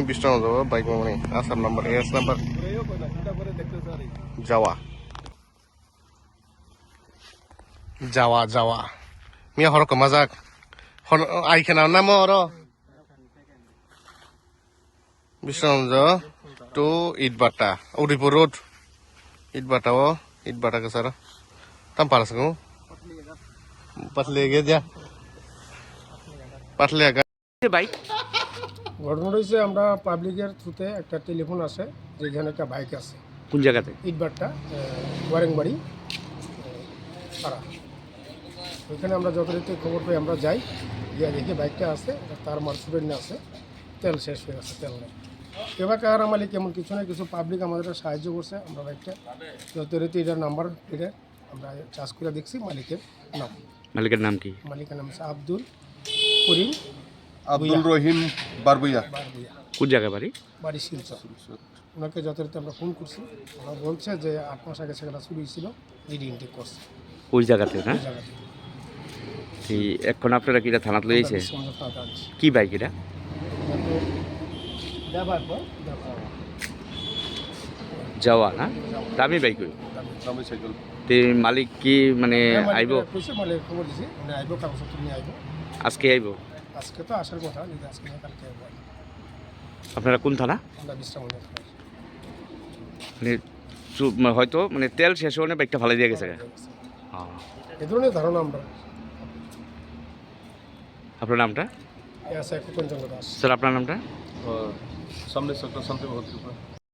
বিশ্রাম যাব বাইক মানে আসার নাম্বার এস নাম্বার যাওয়া যাওয়া যাওয়া মিয়া হর কমা যাক হর আইখানা নাম হর বিশ্রামগঞ্জ টু ইটবাটা উদয়পুর রোড ইটবাটা ও Itbata ke sana tanpa rasa kamu পাতলে গে যা পাতলে আগা বাইক ঘটনা হয়েছে আমরা পাবলিকের থ্রুতে একটা টেলিফোন আছে যেখানে একটা বাইক আছে কোন জায়গাতে? ইটবারটা ওয়ারেংবাড়ি পাড়া ওইখানে আমরা যথারীতি খবর পাই আমরা যাই গিয়ে দেখি বাইকটা আছে তার মার্সুবের নিয়ে আছে তেল শেষ হয়ে গেছে তেল নেই। এবার কার মালিক এমন কিছু না কিছু পাবলিক আমাদের সাহায্য করছে আমরা বাইকটা যথারীতি এটার নাম্বার এটা আমরা চার্জ করে দেখছি মালিকের নাম। মালিকের নাম কি? মালিকের নাম হচ্ছে আব্দুল করিম আব্দুল রহিম বারবুইয়া। কোন জায়গায় বাড়ি? বাড়ি শিলচর। ওনাকে যথারীতি আমরা ফোন করছি। ওরা বলছে যে আট মাস আগে সেখানে শুরু হয়েছিল জিডি ইনটেক করছে। ওই জায়গাতে না ওই থেকে এই এখন আপনারা কিটা আমরা থানাতে আনছি। কি বাইক এটা? যাওয়া না দামি বাইক ওই। তে মালিক কি মানে আইব? কইছে মানে খবর দিছি। উনি আইব কাগজপত্র নিয়ে আইব। আজকে আইব? আজকে তো আসার কথা যদি আজকে না। কালকে আপনারা কোন থানা? আমরা বিশ্রাম মানে চু- মানে হয়তো মানে তেল শেষ হলে বাইকটা ভালো দিয়ে গেছে। হ্যাঁ। এ ধরনের ধারণা আমরা আপনার নামটা? এ আছে একটু পঞ্চাঙ্গ দাস। স্যার আপনার নামটা? শান্তি ভদ্রপা